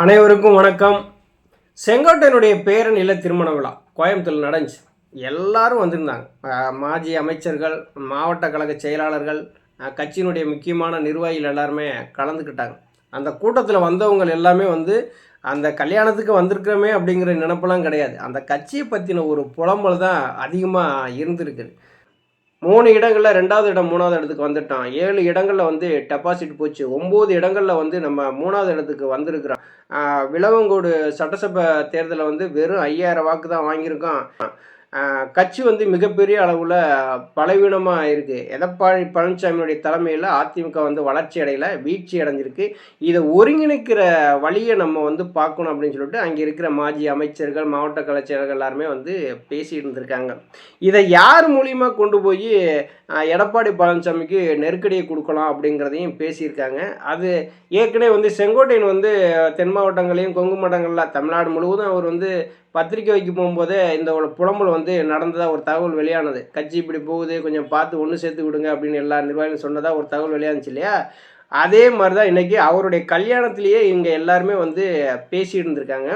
அனைவருக்கும் வணக்கம். செங்கோட்டையனுடைய பேரன் இல்ல திருமண விழா கோயம்புத்தூர் நடந்துச்சு. எல்லாரும் வந்திருந்தாங்க. மாஜி அமைச்சர்கள் மாவட்ட கழக செயலாளர்கள் கட்சியினுடைய முக்கியமான நிர்வாகிகள் எல்லாருமே கலந்துக்கிட்டாங்க. அந்த கூட்டத்தில் வந்தவங்க எல்லாமே வந்து அந்த கல்யாணத்துக்கு வந்திருக்கிறோமே அப்படிங்கிற நினப்பெல்லாம் கிடையாது. அந்த கட்சியை பற்றின ஒரு புலம்பல் தான் அதிகமாக இருந்திருக்குது. மூணு இடங்களில் ரெண்டாவது இடம் மூணாவது இடத்துக்கு வந்துட்டான். ஏழு இடங்களில் வந்து டெபாசிட் போச்சு. ஒம்பது இடங்களில் வந்து நம்ம மூணாவது இடத்துக்கு வந்திருக்கிறோம் விளவங்கோடு சட்டசபை தேர்தலில் வந்து வெறும் ஐயாயிரம் வாக்கு தான் வாங்கியிருக்கான். கட்சி வந்து மிகப்பெரிய அளவில் பலவீனமாக இருக்குது எடப்பாடி பழனிசாமியுடைய தலைமையில் அதிமுக வந்து வளர்ச்சி அடையல வீழ்ச்சி அடைஞ்சிருக்கு. இதை ஒருங்கிணைக்கிற வழியை நம்ம வந்து பார்க்கணும் அப்படின்னு சொல்லிட்டு அங்கே இருக்கிற மாஜி அமைச்சர்கள் மாவட்ட கலைச்செயலர்கள் எல்லாருமே வந்து பேசிகிட்டு இருந்திருக்காங்க. இதை யார் மூலியமாக கொண்டு போய் எடப்பாடி பழனிசாமிக்கு நெருக்கடியை கொடுக்கலாம் அப்படிங்கிறதையும் பேசியிருக்காங்க. அது ஏற்கனவே வந்து செங்கோட்டையன் வந்து தென் மாவட்டங்களையும் கொங்கு மாவட்டங்களில் தமிழ்நாடு முழுவதும் அவர் வந்து பத்திரிக்கை வைக்க போகும்போது இந்த புலம்பல் வந்து நடந்ததாக ஒரு தகவல் வெளியானது. கட்சி இப்படி போகுது கொஞ்சம் பார்த்து ஒன்று சேர்த்து விடுங்க அப்படின்னு எல்லா நிர்வாகிகளும் சொன்னதாக ஒரு தகவல் வெளியானுச்சு இல்லையா? அதே மாதிரி தான் இன்றைக்கி அவருடைய கல்யாணத்திலேயே இங்கே எல்லாருமே வந்து பேசிகிட்டு இருந்திருக்காங்க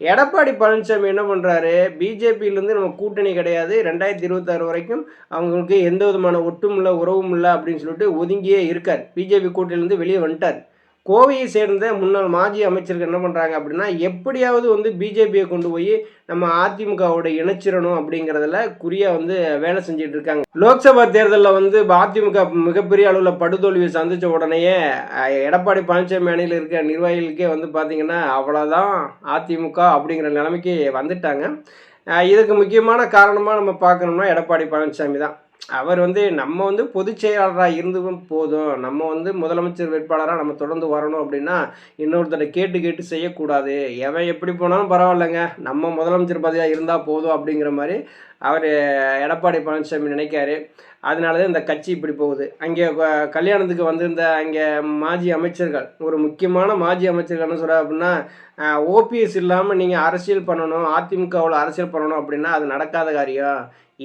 எடப்பாடி பழனிசாமி என்ன பண்ணுறாரு பிஜேபியிலேருந்து நம்ம கூட்டணி கிடையாது. ரெண்டாயிரத்தி இருபத்தாறு வரைக்கும் அவங்களுக்கு எந்த விதமான ஒட்டும் இல்லை உறவும் இல்லை அப்படின்னு சொல்லிட்டு ஒதுங்கியே இருக்கார். பிஜேபி கூட்டணியிலேருந்து வெளியே வந்துட்டார். கோவையை சேர்ந்த முன்னாள் மாஜி அமைச்சர்கள் என்ன பண்ணுறாங்க அப்படின்னா எப்படியாவது வந்து பிஜேபியை கொண்டு போய் நம்ம அதிமுகவோட இணைச்சிடணும் அப்படிங்கிறதுல குறியாக வந்து வேலை செஞ்சுட்டு இருக்காங்க. லோக்சபா தேர்தலில் வந்து அதிமுக மிகப்பெரிய அளவில் படுதோல்வியை சந்தித்த உடனேயே எடப்பாடி பழனிசாமி அணியில் இருக்கிற நிர்வாகிகளுக்கே வந்து பார்த்திங்கன்னா அவ்வளோதான் அதிமுக அப்படிங்கிற நிலைமைக்கு வந்துட்டாங்க. இதுக்கு முக்கியமான காரணமாக நம்ம பார்க்கணும்னா எடப்பாடி பழனிசாமி தான். அவர் வந்து நம்ம வந்து பொதுச் செயலாளராக இருந்தும் போதும். நம்ம வந்து முதலமைச்சர் வேட்பாளராக நம்ம தொடர்ந்து வரணும் அப்படின்னா இன்னொருத்தரை கேட்டு கேட்டு செய்யக்கூடாது. எவன் எப்படி போனாலும் பரவாயில்லைங்க. நம்ம முதலமைச்சர் பதவியாக இருந்தால் போதும் அப்படிங்கிற மாதிரி அவர் எடப்பாடி பழனிசாமி நினைக்காரு. அதனால தான் இந்த கட்சி இப்படி போகுது. அங்கே கல்யாணத்துக்கு வந்திருந்த அங்கே மாஜி அமைச்சர்கள் ஒரு முக்கியமான மாஜி அமைச்சர்கள் என்ன சொல்கிறார் அப்படின்னா ஓபிஎஸ் இல்லாமல் நீங்கள் அரசியல் பண்ணணும் அதிமுகவில் அரசியல் பண்ணணும் அப்படின்னா அது நடக்காத காரியம்.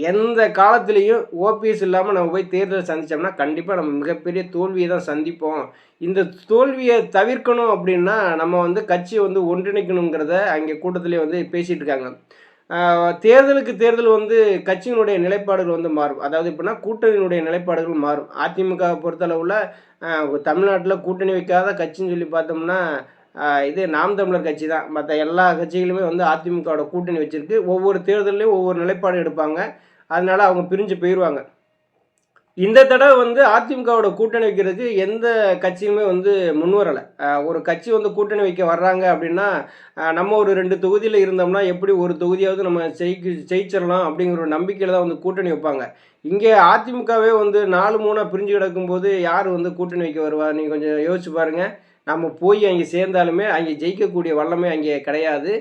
எந்த காலத்துலேயும் ஓபிஎஸ் இல்லாமல் நம்ம போய் தேர்தல் சந்தித்தோம்னா கண்டிப்பாக நம்ம மிகப்பெரிய தோல்வியை தான் சந்திப்போம். இந்த தோல்வியை தவிர்க்கணும் அப்படின்னா நம்ம வந்து கட்சியை வந்து ஒன்றிணைக்கணுங்கிறத அங்கே கூட்டத்திலே வந்து பேசிகிட்டு இருக்காங்க. தேர்தலுக்கு தேர்தல் வந்து கட்சியினுடைய நிலைப்பாடுகள் வந்து மாறும். அதாவது எப்படின்னா கூட்டணியினுடைய நிலைப்பாடுகள் மாறும். அதிமுக பொறுத்தளவில் தமிழ்நாட்டில் கூட்டணி வைக்காத கட்சின்னு சொல்லி பார்த்தோம்னா இது நாம் தமிழர் கட்சி தான். மற்ற எல்லா கட்சிகளுமே வந்து அதிமுகவோட கூட்டணி வச்சுருக்கு. ஒவ்வொரு தேர்தலையும் ஒவ்வொரு நிலைப்பாடு எடுப்பாங்க. அதனால அவங்க பிரிஞ்சு போயிடுவாங்க இந்த தடவை வந்து அதிமுகவோட கூட்டணி வைக்கிறதுக்கு எந்த கட்சியுமே வந்து முன்வரலை ஒரு கட்சி வந்து கூட்டணி வைக்க வர்றாங்க அப்படின்னா நம்ம ஒரு ரெண்டு தொகுதியில் இருந்தோம்னா எப்படி ஒரு தொகுதியாவது நம்ம ஜெயிக்க ஜெயிச்சிடலாம் அப்படிங்கிற ஒரு நம்பிக்கையில் தான் வந்து கூட்டணி வைப்பாங்க. இங்கே அதிமுகவே வந்து நாலு மூணாக பிரிஞ்சு கிடக்கும்போது யார் வந்து கூட்டணி வைக்க வருவா? நீங்கள் கொஞ்சம் யோசிச்சு பாருங்கள் நம்ம போய் அங்கே சேர்ந்தாலுமே அங்கே ஜெயிக்கக்கூடிய வல்லமே அங்கே கிடையாது.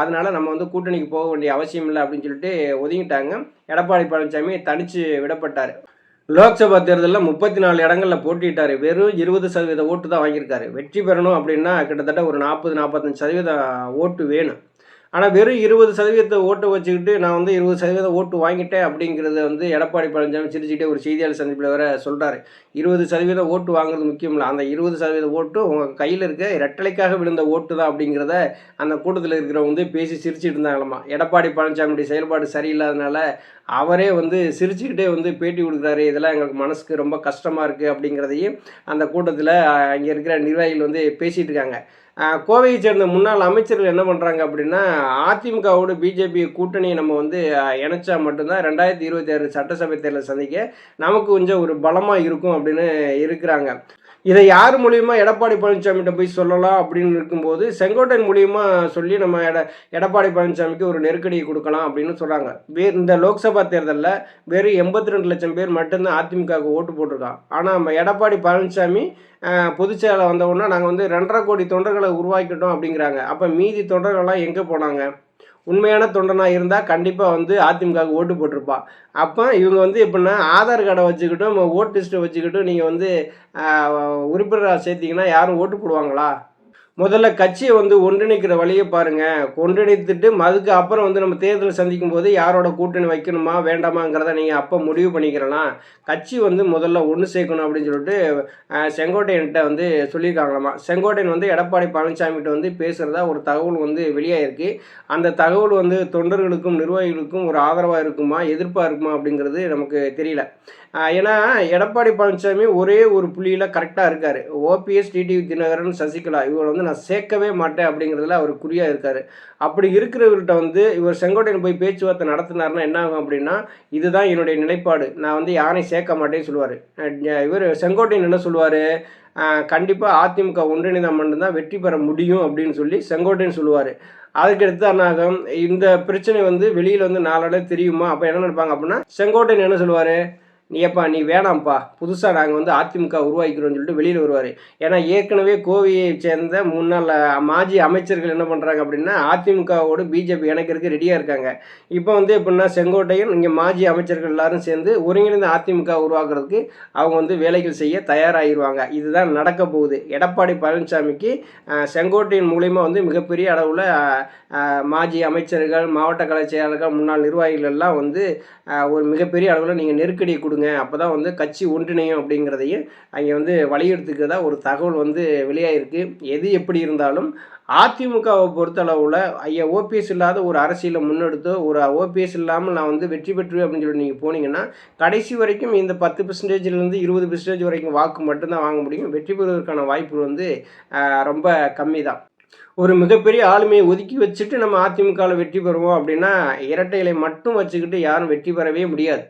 அதனால் நம்ம வந்து கூட்டணிக்கு போக வேண்டிய அவசியம் இல்லை அப்படின்னு சொல்லிட்டு ஒதுங்கிட்டாங்க. எடப்பாடி பழனிசாமி தனித்து விடப்பட்டார். லோக்சபா தேர்தலில் முப்பத்தி நாலு இடங்களில் போட்டிட்டார் வெறும் இருபது சதவீத ஓட்டு தான் வாங்கியிருக்காரு. வெற்றி பெறணும் அப்படின்னா கிட்டத்தட்ட ஒரு நாற்பது நாற்பத்தஞ்சு சதவீத ஓட்டு வேணும். ஆனால் வெறும் இருபது சதவீதத்தை ஓட்டை வச்சுக்கிட்டு நான் வந்து இருபது சதவீதம் ஓட்டு வாங்கிட்டேன் அப்படிங்கிறத வந்து எடப்பாடி பழனிசாமி சிரிச்சுக்கிட்டே ஒரு செய்தியாளர் சந்திப்பில் வர சொல்கிறாரு இருபது சதவீதம் ஓட்டு வாங்குறது முக்கியம் இல்லை அந்த இருபது சதவீத ஓட்டு உங்கள் கையில் இருக்க ரெட்டலைக்காக விழுந்த ஓட்டு தான் அப்படிங்கிறத அந்த கூட்டத்தில் இருக்கிறவங்க வந்து பேசி சிரிச்சுட்டு இருந்தாங்களாமா. எடப்பாடி பழனிசாமியுடைய செயல்பாடு சரியில்லாதனால அவரே வந்து சிரிச்சுக்கிட்டே வந்து பேட்டி கொடுக்குறாரு. இதெல்லாம் எங்களுக்கு மனசுக்கு ரொம்ப கஷ்டமாக இருக்குது அப்படிங்கிறதையும் அந்த கூட்டத்தில் அங்கே இருக்கிற நிர்வாகிகள் வந்து பேசிகிட்டு இருக்காங்க. கோவையை சேர்ந்த முன்னாள் அமைச்சர்கள் என்ன பண்ணுறாங்க அப்படின்னா அதிமுகவோட பிஜேபி கூட்டணியை நம்ம வந்து இணைச்சா மட்டும்தான் ரெண்டாயிரத்தி இருபத்தி ஆறு சட்டசபை தேர்தலை சந்திக்க நமக்கு கொஞ்சம் ஒரு பலமாக இருக்கும் அப்படின்னு இருக்கிறாங்க. இதை யார் மூலியமா எடப்பாடி பழனிசாமிகிட்ட போய் சொல்லலாம் அப்படின்னு இருக்கும்போது செங்கோட்டையன் மூலியமா சொல்லி நம்ம எட எடப்பாடி பழனிசாமிக்கு ஒரு நெருக்கடியை கொடுக்கலாம் அப்படின்னு சொல்கிறாங்க வே இந்த லோக்சபா தேர்தலில் வெறும் எண்பத்தி ரெண்டு லட்சம் பேர் மட்டும்தான் அதிமுகவுக்கு ஓட்டு போட்டிருக்கான் ஆனால் நம்ம எடப்பாடி பழனிசாமி பொதுச்செயலாளர் வந்த உடனே நாங்கள் வந்து ரெண்டரை கோடி தொண்டர்களை உருவாக்கிட்டோம் அப்படிங்கிறாங்க. அப்போ மீதி தொண்டர்கள்லாம் எங்கே போனாங்க? உண்மையான தொண்டனாக இருந்தால் கண்டிப்பாக வந்து அதிமுகவுக்கு ஓட்டு போட்டிருப்பான் அப்போ இவங்க வந்து எப்படின்னா ஆதார் கார்டை வச்சுக்கிட்டும் ஓட்டு ஓட் லிஸ்ட்டை வச்சுக்கிட்டும் நீங்கள் வந்து உறுப்பினராக சேர்த்திங்கன்னா யாரும் ஓட்டு போடுவாங்களா? முதல்ல கட்சியை வந்து ஒன்றிணைக்கிற வழியை பாருங்க. ஒன்றிணைத்துட்டு அதுக்கு அப்புறம் வந்து நம்ம தேர்தல் சந்திக்கும் போது யாரோட கூட்டணி வைக்கணுமா வேண்டாமாங்கிறத நீங்கள் அப்போ முடிவு பண்ணிக்கிறலாம். கட்சி வந்து முதல்ல ஒன்று சேர்க்கணும் அப்படின்னு சொல்லிட்டு செங்கோட்டையன்கிட்ட வந்து சொல்லியிருக்காங்களாமா. செங்கோட்டையன் வந்து எடப்பாடி பழனிசாமிகிட்ட வந்து பேசுகிறதா ஒரு தகவல் வந்து வெளியாயிருக்கு. அந்த தகவல் வந்து தொண்டர்களுக்கும் நிர்வாகிகளுக்கும் ஒரு ஆதரவாக இருக்குமா எதிர்ப்பாக இருக்குமா அப்படிங்கிறது நமக்கு தெரியல. ஏன்னா எடப்பாடி பழனிசாமி ஒரே ஒரு புள்ளியில் கரெக்டாக இருக்கார். ஓபிஎஸ் டிடிவி தினகரன் சசிகலா இவங்க வந்து நான் சேர்க்கவே மாட்டேன் அப்படிங்கிறதுல அவர் குறியாக இருக்கார். அப்படி இருக்கிறவர்கிட்ட வந்து இவர் செங்கோட்டையன் போய் பேச்சுவார்த்தை நடத்தினார்னா என்ன ஆகும் அப்படின்னா இதுதான் என்னுடைய நிலைப்பாடு. நான் வந்து யாரையும் சேர்க்க மாட்டேன்னு சொல்லுவார். இவர் செங்கோட்டையன் என்ன சொல்லுவார்? கண்டிப்பாக அதிமுக ஒன்றிணைந்தால் மட்டும்தான் வெற்றி பெற முடியும் அப்படின்னு சொல்லி செங்கோட்டையன் சொல்லுவார். அதுக்கடுத்து அண்ணாகம் இந்த பிரச்சனை வந்து வெளியில் வந்து நாளோட தெரியுமா? அப்போ என்ன நினைப்பாங்க அப்படின்னா செங்கோட்டையன் என்ன சொல்லுவார்? நீ ஏப்பா நீ வேணாம்ப்பா. புதுசாக நாங்கள் வந்து அதிமுக உருவாக்கிறோம்னு சொல்லிட்டு வெளியில் வருவார். ஏன்னா ஏற்கனவே கோவையை சேர்ந்த முன்னாள் மாஜி அமைச்சர்கள் என்ன பண்ணுறாங்க அப்படின்னா அதிமுகவோடு பிஜேபி இணைக்கிறதுக்கு ரெடியாக இருக்காங்க. இப்போ வந்து எப்படின்னா செங்கோட்டையன் இங்கே மாஜி அமைச்சர்கள் எல்லாரும் சேர்ந்து ஒருங்கிணைந்த அதிமுக உருவாக்குறதுக்கு அவங்க வந்து வேலைகள் செய்ய தயாராகிடுவாங்க இதுதான் நடக்க போகுது. எடப்பாடி பழனிசாமிக்கு செங்கோட்டையின் மூலிமா வந்து மிகப்பெரிய அளவில் மாஜி அமைச்சர்கள் மாவட்ட கலை செயலாளர்கள் முன்னாள் நிர்வாகிகள் எல்லாம் வந்து ஒரு மிகப்பெரிய அளவில் நீங்கள் நெருக்கடியை கொடுங்க. அப்போ தான் வந்து கட்சி ஒன்றிணையும் அப்படிங்கிறதையும் அங்கே வந்து வலியுறுத்துக்கிறதா ஒரு தகவல் வந்து வெளியாகிருக்கு எது எப்படி இருந்தாலும் அதிமுகவை பொறுத்தளவில் ஐயா ஓபிஎஸ் இல்லாத ஒரு அரசியலை முன்னெடுத்தோ ஒரு ஓபிஎஸ் இல்லாமல் நான் வந்து வெற்றி பெற்றுவேன் அப்படின்னு சொல்லி நீங்கள் போனீங்கன்னா கடைசி வரைக்கும் இந்த பத்து பெர்சன்டேஜ்லேருந்து இருபது பெர்சன்டேஜ் வரைக்கும் வாக்கு மட்டும்தான் வாங்க முடியும். வெற்றி பெறுவதற்கான வாய்ப்புகள் வந்து ரொம்ப கம்மி தான் ஒரு மிகப்பெரிய ஆளுமையை ஒதுக்கி வச்சுட்டு நம்ம அதிமுகவில் வெற்றி பெறுவோம் அப்படின்னா இரட்டை இலை மட்டும் வச்சுக்கிட்டு யாரும் வெற்றி பெறவே முடியாது.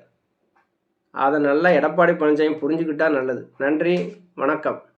அதை நல்லா எடப்பாடி பழனிசாமி புரிஞ்சுக்கிட்டா நல்லது. நன்றி வணக்கம்.